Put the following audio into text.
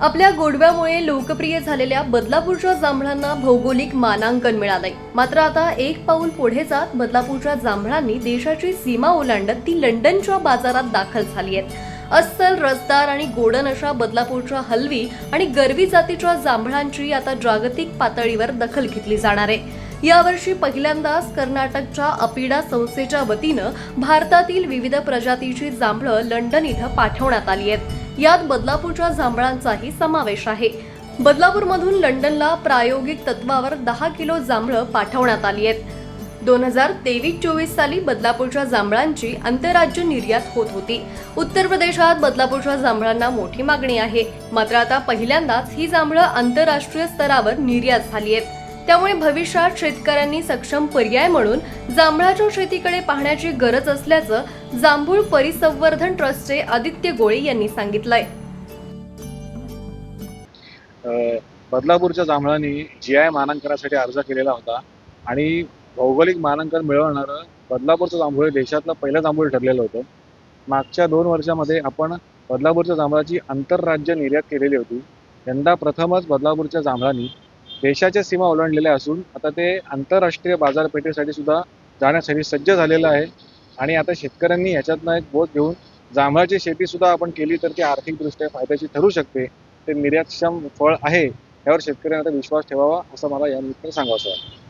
आपल्या गोडव्यामुळे लोकप्रिय झालेल्या बदलापूरच्या जांभळांना भौगोलिक मानांकन मिळालंय. मात्र आता एक पाऊल पुढे जात बदलापूरच्या जांभळांनी देशाची सीमा ओलांडत ती लंडनच्या बाजारात दाखल झाली आहेत. अस्सल रसदार आणि गोडन अशा बदलापूरच्या हलवी आणि गरवी जातीच्या जांभळांची आता जागतिक पातळीवर दखल घेतली जाणार आहे. यावर्षी पहिल्यांदाच कर्नाटकच्या अपिडा संस्थेच्या वतीनं भारतातील विविध प्रजातीची जांभळं लंडन इथं पाठवण्यात आली आहेत. यात बदलापूरच्या जांभळांचाही समावेश आहे. बदलापूरमधून लंडनला प्रायोगिक तत्वावर दहा किलो जांभळं पाठवण्यात आली आहेत. दोन हजार तेवीस चोवीस साली बदलापूरच्या जांभळांची आंतरराज्य निर्यात होत होती. उत्तर प्रदेशात बदलापूरच्या जांभळांना मोठी मागणी आहे. मात्र आता पहिल्यांदाच ही जांभळं आंतरराष्ट्रीय स्तरावर निर्यात झाली आहेत. त्यामुळे भविष्यात शेतकऱ्यांनी सक्षम पर्याय म्हणून जांभळाच्या शेतीकडे पाहण्याची गरज असल्याचं जांभूळ परिसंवर्धन ट्रस्टचे आदित्य गोळे यांनी सांगितलंय. बदलापूरच्या जांभळांनी जी आय मानांकनासाठी अर्ज केलेला होता आणि भौगोलिक मानांकन मिळवणारं बदलापूरचं जांभूळ हे देशातलं पहिलं जांभूळ ठरलेलं होतं. मागच्या दोन वर्षामध्ये आपण बदलापूरच्या जांभळाची आंतरराज्य निर्यात केलेली होती. यंदा प्रथमच बदलापूरच्या जांभळांनी देशाच्या सीमा ओलांडलेल्या असून आता ते आंतरराष्ट्रीय बाजारपेठेसाठी सुद्धा जाण्यासाठी सज्ज झालेलं आहे. आणि आता शेतकऱ्यांनी ह्याच्यातनं एक बोध घेऊन जांभळाची शेती सुद्धा आपण केली तर ती आर्थिकदृष्ट्या फायद्याची ठरू शकते. ते निर्यातक्षम फळ आहे यावर शेतकऱ्यांना आता विश्वास ठेवावा असं मला या निमित्तानं सांगावं वाटतं.